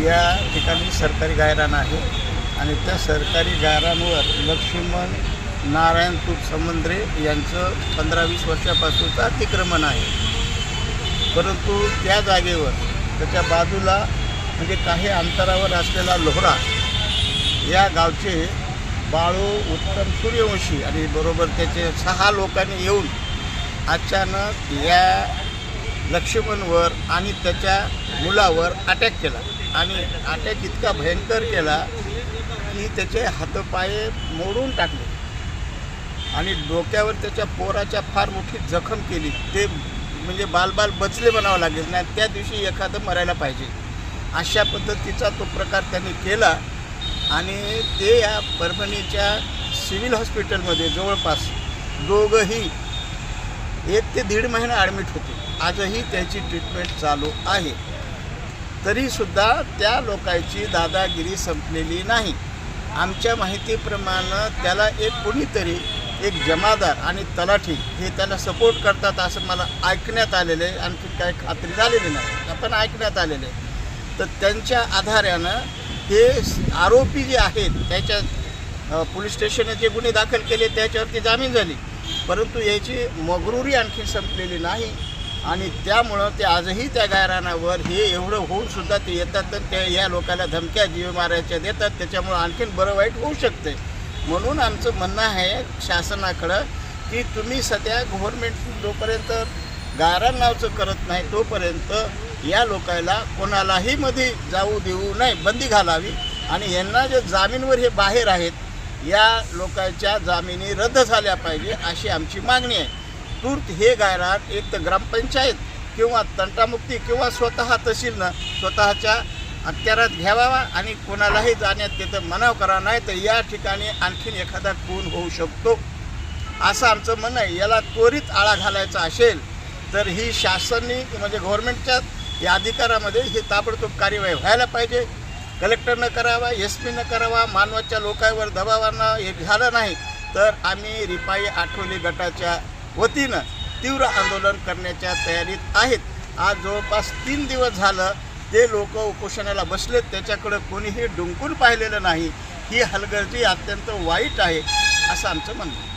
या ठिकाणी सरकारी गायरान आहे. आणि त्या सरकारी गायरांवर लक्ष्मण नारायण तूप समंद्रे यांचं पंधरा वीस वर्षापासूनचं अतिक्रमण आहे. परंतु त्या जागेवर त्याच्या बाजूला म्हणजे काही अंतरावर असलेला लोहरा या गावचे बाळू उत्तम सूर्यवंशी आणि बरोबर त्याचे सहा लोकांनी येऊन अचानक या लक्ष्मणवर आणि त्याच्या मुलावर अटॅक केला. आणि अटॅक इतका भयंकर केला की त्याचे हातपाय मोडून टाकले. आणि डोक्यावर त्याच्या पोराच्या फार मोठी जखम केली. ते म्हणजे बालबाल बचले म्हणावं लागेल. नाही त्या दिवशी एखादं मरायला पाहिजे. अशा पद्धतीचा तो प्रकार त्यांनी केला. आणि ते या परभणीच्या सिव्हिल हॉस्पिटलमध्ये जवळपास दोघंही एक ते दीड महिना ॲडमिट होते. आजही त्याची ट्रीटमेंट चालू आहे. तरीसुद्धा त्या लोकांची दादागिरी संपलेली नाही. आमच्या माहितीप्रमाणे त्याला एक कोणीतरी एक जमादार आणि तलाठी हे त्याला सपोर्ट करतात असं मला ऐकण्यात आलेलं आहे. आणखी काही खात्री झालेली नाही. आपण ऐकण्यात आलेलं आहे. तर त्यांच्या आधारानं हे आरोपी जे आहेत त्याच्या पोलीस स्टेशनने जे गुन्हे दाखल केले त्याच्यावरती जामीन झाली. परंतु याची मगरुरी आणखी संपलेली नाही. आणि त्यामुळं ते आजही त्या गायरानावर हे एवढं होऊन सुद्धा ते येतात तर त्या या लोकांना धमक्या जीव मारायच्या देतात. त्याच्यामुळं आणखीन बरं वाईट होऊ शकते. म्हणून आमचं म्हणणं आहे शासनाकडं की तुम्ही सध्या गव्हर्मेंट जोपर्यंत गायरान नावचं करत नाही तोपर्यंत या लोकायला कोणालाही मध्ये जाऊ देऊ नाही बंदी घालावी. आणि यांना जे जामीनवर हे बाहेर आहेत या लोकांच्या जामिनी रद्द झाल्या पाहिजे अशी आमची मागणी आहे. तूर्त हे गायरान एक तर ग्रामपंचायत किंवा तंटामुक्ती किंवा स्वतः तहसीलनं स्वतःच्या अत्यारात घ्यावा आणि कोणालाही जाण्यात तिथं मनाव करा नाही तर या ठिकाणी आणखीन एखादा खून होऊ शकतो. असं आमचं म्हणणं आहे. याला त्वरित आळा घालायचा असेल तर ही शासननी म्हणजे गव्हर्नमेंटच्या या अधिकारामध्ये ही ताबडतोब कार्यवाही व्हायला पाहिजे. कलेक्टरनं करावा एस पीनं करावा मानवाच्या लोकांवर दबावानं हे झालं नाही तर आम्ही रिपाई आठवली गटाच्या वतीनं तीव्र आंदोलन करण्याच्या तयारीत आहेत. आज जवळपास तीन दिवस झालं ते लोक उपोषणाला बसलेत त्याच्याकडं कोणीही डुंकून पाहिलेलं नाही. ही हलगर्जी अत्यंत वाईट आहे असं आमचं म्हणणं